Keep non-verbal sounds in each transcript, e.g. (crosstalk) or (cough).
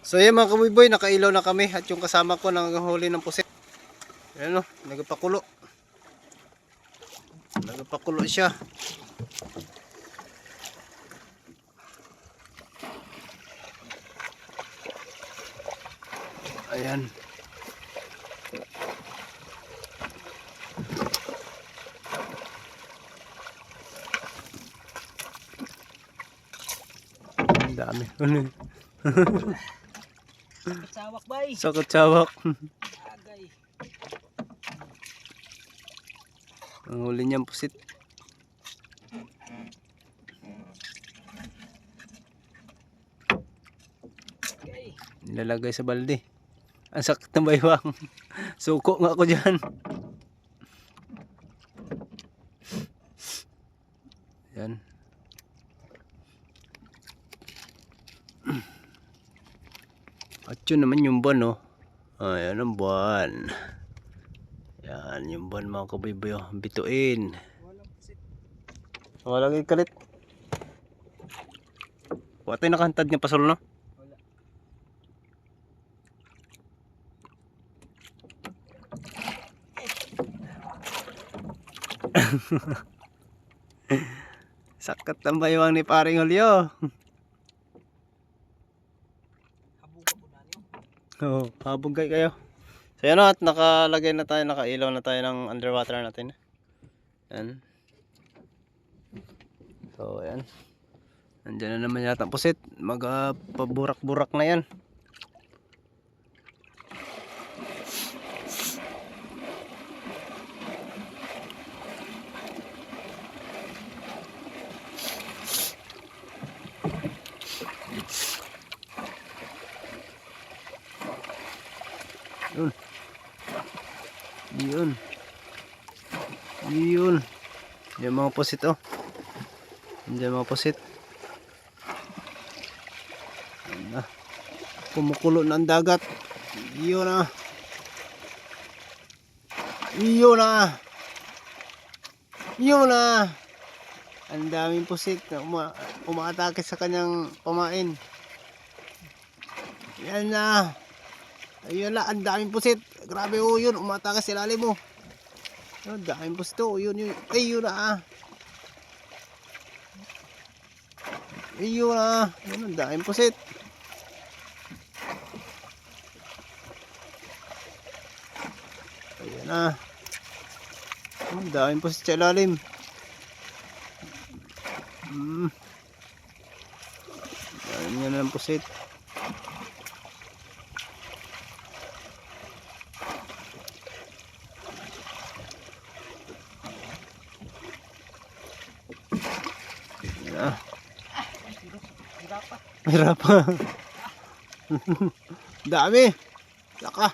So yan mga kabuboy, nakailaw na kami at yung kasama ko nanghuli ng pusit. Ayan o, nagpakulo. Nagpakulo siya. Ayan. Ang dami. (laughs) Yun? Sawak bay. Sakot sawak. Agay. Ang huli niyang pusit. Agay. Nilalagay sa balde. Ang sakit ng baywang. (laughs) Suko nga ako dyan. Yan. At yun naman yung buwan, oh. Ayan ang buwan. Yan, yung buwan mga kabayboy, oh. Bituin. Walang ikalit. Wala tayo nakahantad niya pasol, no? Wala. (laughs) Sakat ang baywang ni paring Julio. Habuga po na Oo, habog kayo. So yan at nakalagay na tayo, nakailaw na tayo ng underwater natin. Yan. So, yan. Nandiyan na naman yata ang pusit. Magpaburak-burak na yan. Yun. Yun. Yun. Yan mga pusit oh. Yan mga pusit. Kumukulo na dagat. Yun na. Yun na. Yun na. Ang daming pusit na uma umaatake sa kanyang pamain. Yan na. Ayun na, ang daming pusit. Grabe oh, yun. Umatake sa ilalim mo. Ang daming pusit oh. Yun, yun. Ayun na ah. Ayun na. Yun, ang daming pusit. Ayun na. Ang daming pusit sa ilalim. Hmm. Nga na ng pusit. Hirap pa. (laughs) Dami. Laka.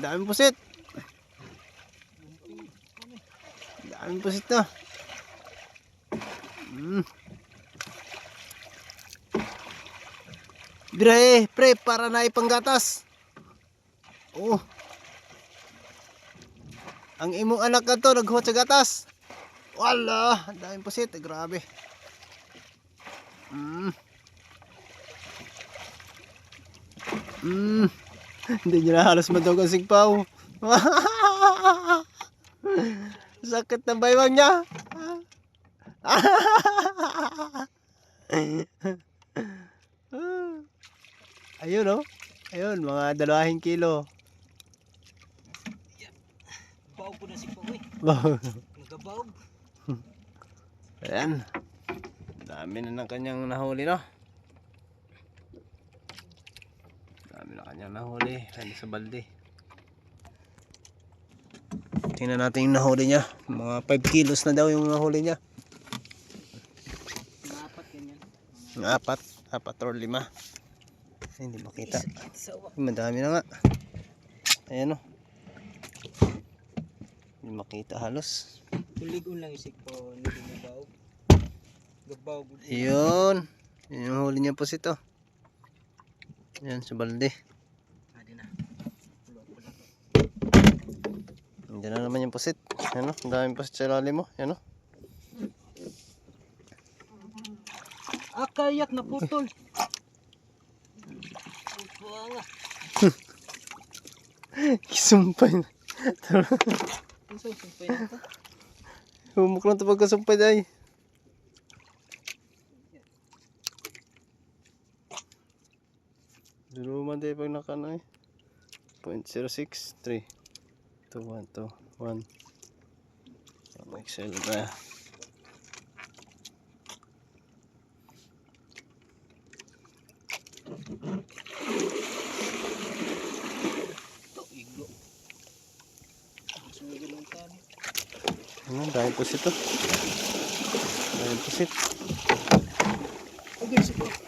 Daming pusit. Daming pusit na. Mm. Bire, pre, para na ipanggatas. Oh. Ang imong anak ka to, naghuwat sa gatas. Wala, ang daming pusit, grabe. Mm. Mm. (laughs) Hindi nyo na halos madog ang sigpaw. (laughs) Sakit ng baywang niya. (laughs) Ayun oh. Ayun, mga dalawahing kilo. Baog po na si Pao eh. Wow. Nagabaog. Ayan. Dami na ng kanyang nahuli, no? Dami na kanyang nahuli. Ano sa balde. Tingnan natin yung nahuli niya. Mga 5 kilos na daw yung nahuli niya. Napat ganyan. Yung apat. Apat or lima. Ay, hindi makita. Madami na nga. Ayan o. Hindi makita halos. Tuligon lang isig po. Hindi nabaog. Gabaog. Yun. Yun yung huli niya po sito. Yan sa balde. Adi na. Naman yung pusit. Yan o. Ang daming pusit sa ilalim mo. Yan o. Ah, kayak na putol. (laughs) Kisumpay na. Ang susumpay na to. Humuk lang ito pagkasumpay day. Duruman day pag nakano eh. 0.06, 3, 2, 1, 2, 1. Excel ba? Ito, iglo. Sunod lang tayo. Ano, dahil pusit to. Dahil pusit. Okay, sige.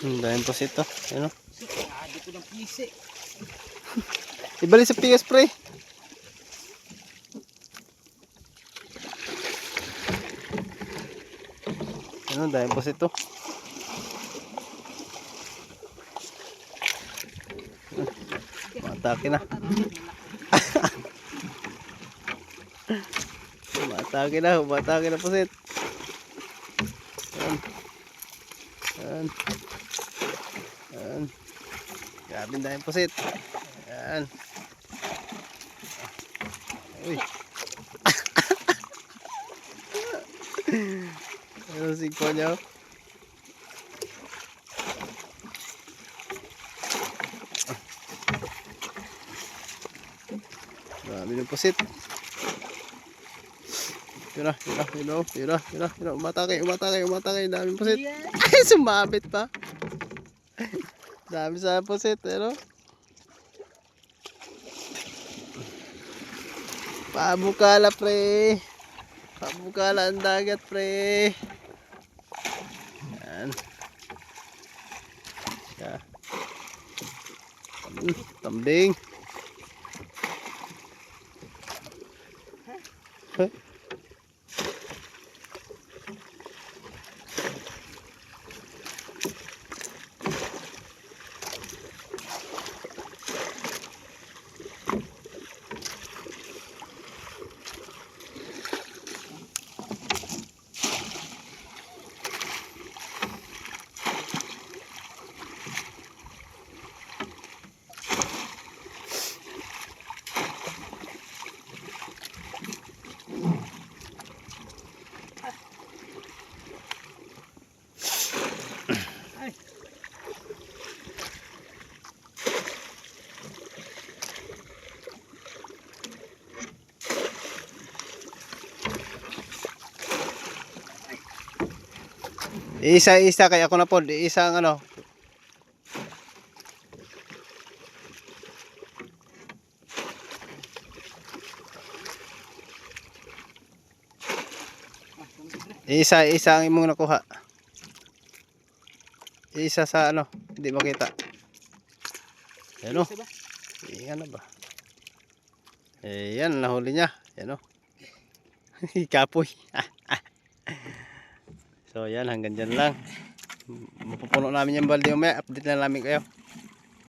Hmm, dahil pusit to. Ano? Di ko ng pisi. Ibalik sa PS pre. Ano, dahil pusit to. Matake na. (laughs) Matake na, matake na pusit. Yan. Yan. Yan. Grabe na yung pusit. Yan. Uy. (laughs) ano sigpo niya? Grabe ng pusit. Yun na, yun yun na, yun na, yun na, umatake, umatake, umatake, daming pusit. (laughs) Ay, sumabit pa. (laughs) Dami sa pusit, ano? Pabukala, pre. Pabukala ang dagat, pre. Yan. Siya. Tambing. Huh? Isa-isa kaya ako na po, isang ano. Isa-isa ang imong nakuha. Isa sa ano, hindi makita. Yan o. Isa ba? Yan na ba? Eh, yan, nahuli niya. Yan o. (laughs) Kapoy. So, yan, hanggang dyan lang. Mapupuno namin yung balde umaya. Update na namin kayo.